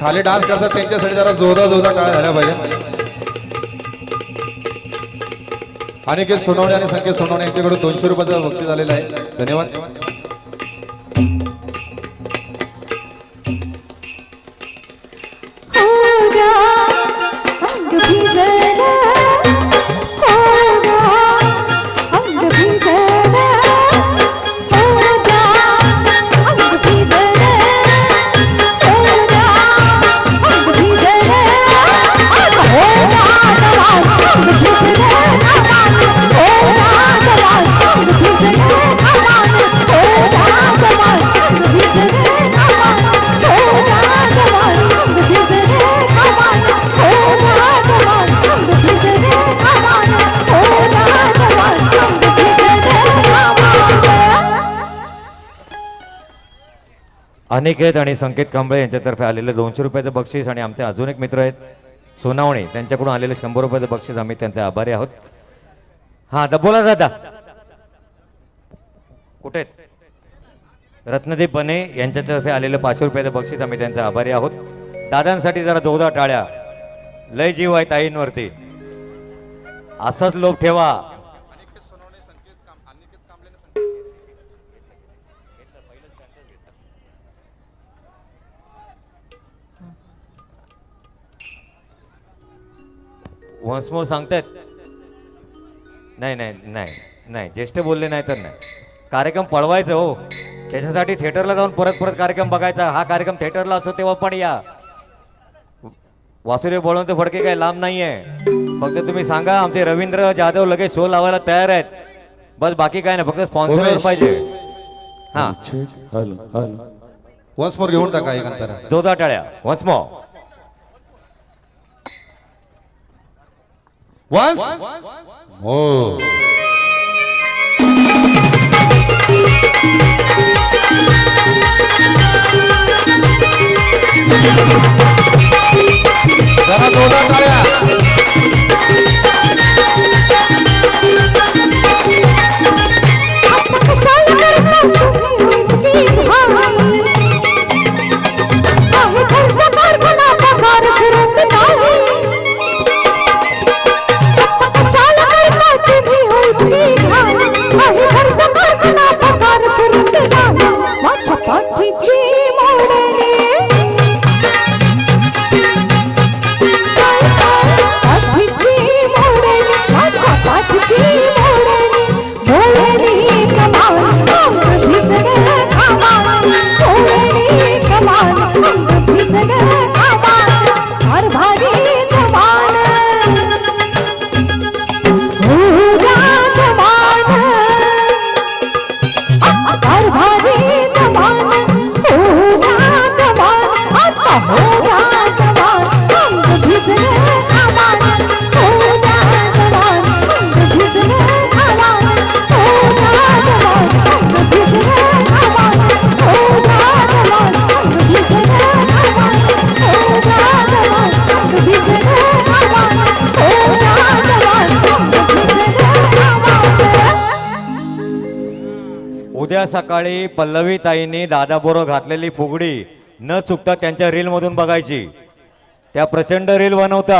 खाली डान्स करतात त्यांच्यासाठी जरा जोरा जोरा टाळ्या झाल्या पाहिजे. अनिकेत सोनवणे आणि संकेत सोनवणे यांच्याकडे दोनशे रुपयाचं बक्षीस आलेलं आहे. धन्यवाद. अनिकेत आणि संकेत कांबळे यांच्यातर्फे आलेलं दोनशे रुपयाचं बक्षीस आणि आमचे अजून एक मित्र आहेत सोनावणे. त्यांच्याकडून आलेलं शंभर रुपयाचं बक्षीस आम्ही त्यांचे आभारी आहोत. हा आता बोला दादा. कुठे आहेत? रत्नदीप बने यांच्यातर्फे आलेलं पाचशे रुपयाचं बक्षीस आम्ही त्यांचे आभारी आहोत. दादांसाठी जरा दोघदा टाळ्या. लय जीव आहे ताईंवरती. असाच लोक ठेवा. वन्स मोर सांगतायत? नाही नाही नाही नाही. ज्येष्ठ बोलले नाही तर नाही. कार्यक्रम पळवायचं हो. त्याच्यासाठी थिएटरला जाऊन परत परत कार्यक्रम बघायचा. हा कार्यक्रम थिएटरला असतो तेव्हा पण या. वासुदेव बोलवते फडके काही लांब नाहीये. फक्त तुम्ही सांगा आमचे रवींद्र जाधव लगेच शो लावायला तयार आहेत. बस बाकी काय नाही फक्त स्पॉन्सर. पाहिजे. हा. वन्स मोर घेऊन टाका एक अंतर. जोरदार टाळ्या वन्स मो वन्स हो जरा जोरदार टाळ्या तुम्ही होती उद्या सकाळी पल्लवी ताईंनी दादाबरोबर घातलेली फुगडी न चुकता त्यांच्या रीलमधून बघायची. त्या प्रचंड रील बनवतात.